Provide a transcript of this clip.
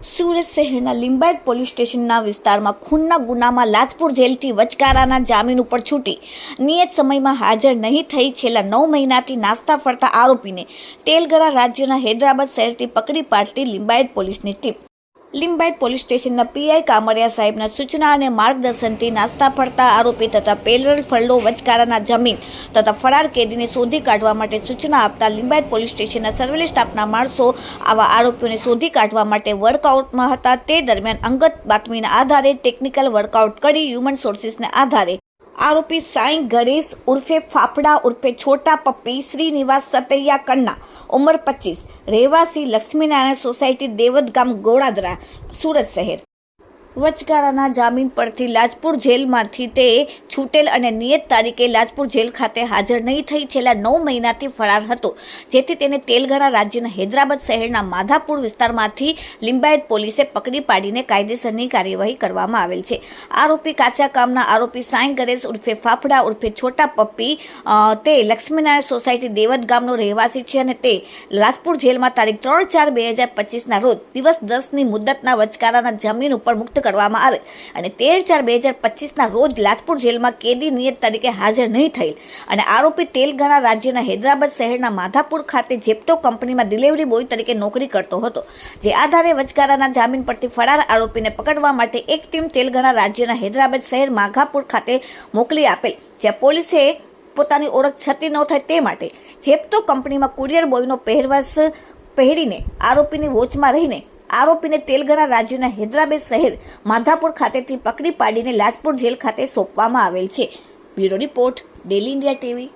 સુરત શહેરના લિંબાયત પોલીસ સ્ટેશનના વિસ્તારમાં ખૂનના ગુનામાં લાજપુર જેલથી વચકારાના જામીન ઉપર છૂટી. નિયત સમયમાં હાજર નહીં થઈ છેલ્લા નવ મહિનાથી નાસ્તા ફરતા આરોપીને તેલગરા રાજ્યના હૈદરાબાદ શહેરથી પકડી પાડતી લિંબાયત પોલીસની ટીમ. લિંબાયત પોલીસ સ્ટેશનના પીઆઈ કામરિયા સાહેબના સૂચના અને માર્ગદર્શનથી નાસ્તા ફરતા આરોપી તથા પેલરલ ફળડો વચકારાના જમીન તથા ફરાર કેદીને શોધી કાઢવા માટે સૂચના આપતા લિંબાયત પોલીસ સ્ટેશનના સર્વેલ સ્ટાફના માણસો આવા આરોપીઓને શોધી કાઢવા માટે વર્કઆઉટમાં હતા. તે દરમિયાન અંગત બાતમીના આધારે ટેકનિકલ વર્કઆઉટ કરી હ્યુમન સોર્સિસને આધારે આરોપી સાંઈ ગણેશ ઉર્ફે ફાફડા ઉર્ફે છોટા પપ્પી શ્રીનિવાસ સતૈયા કન્ના, ઉંમર પચીસ, રહેવાસી લક્ષ્મીનારાયણ સોસાયટી દેવદગામ ગોળાદરા, સુરત શહેર. વચગારાના જામીન પરથી લાજપુર જેલમાંથી તે છૂટેલ અને નિયત તારીખે લાજપુર જેલ ખાતે હાજર નહીં થઈ છેલ્લા નવ મહિનાથી ફરાર હતો. જેથી તેને તેલગણા રાજ્યના હૈદરાબાદ શહેરના માધાપુર વિસ્તારમાંથી લિંબાયત પોલીસે પકડી પાડીને કાયદેસરની કાર્યવાહી કરવામાં આવેલ છે. આરોપી કાચા કામના આરોપી સાંઈ ગરેશ ઉર્ફે ફાફડા ઉર્ફે છોટા પપ્પી તે લક્ષ્મીનારાયણ સોસાયટી દેવત ગામનો રહેવાસી છે અને તે લાજપુર જેલમાં તારીખ ત્રણ ચાર બે હજાર પચીસના રોજ દિવસ દસની મુદ્દતના વચગાળાના જમીન ઉપર મુક્ત કરવામાં આવે અને તેર ચાર બે હજાર પચીસના રોજ લાજપુર જેલમાં કેદી નિયત તરીકે હાજર નહીં થયેલ. અને આરોપી તેલંગાણા રાજ્યના હૈદરાબાદ શહેરના માધાપુર ખાતે જેપ્ટો કંપનીમાં ડિલિવરી બોય તરીકે નોકરી કરતો હતો, જે આધારે વચગાળાના જામીન પરથી ફરાર આરોપીને પકડવા માટે એક ટીમ તેલંગાણા રાજ્યના હૈદરાબાદ શહેર માઘાપુર ખાતે મોકલી આપેલ, જ્યાં પોલીસે પોતાની ઓળખ છતી ન થાય તે માટે જેપ્ટો કંપનીમાં કુરિયર બોયનો પહેરવાસ પહેરીને આરોપીની વોચમાં રહીને આરોપીને તેલંગાણા રાજ્યના હૈદરાબાદ શહેર માધાપુર ખાતેથી પકડી પાડીને લાજપુર જેલ ખાતે સોંપવામાં આવેલ છે. Bureau report, daily India TV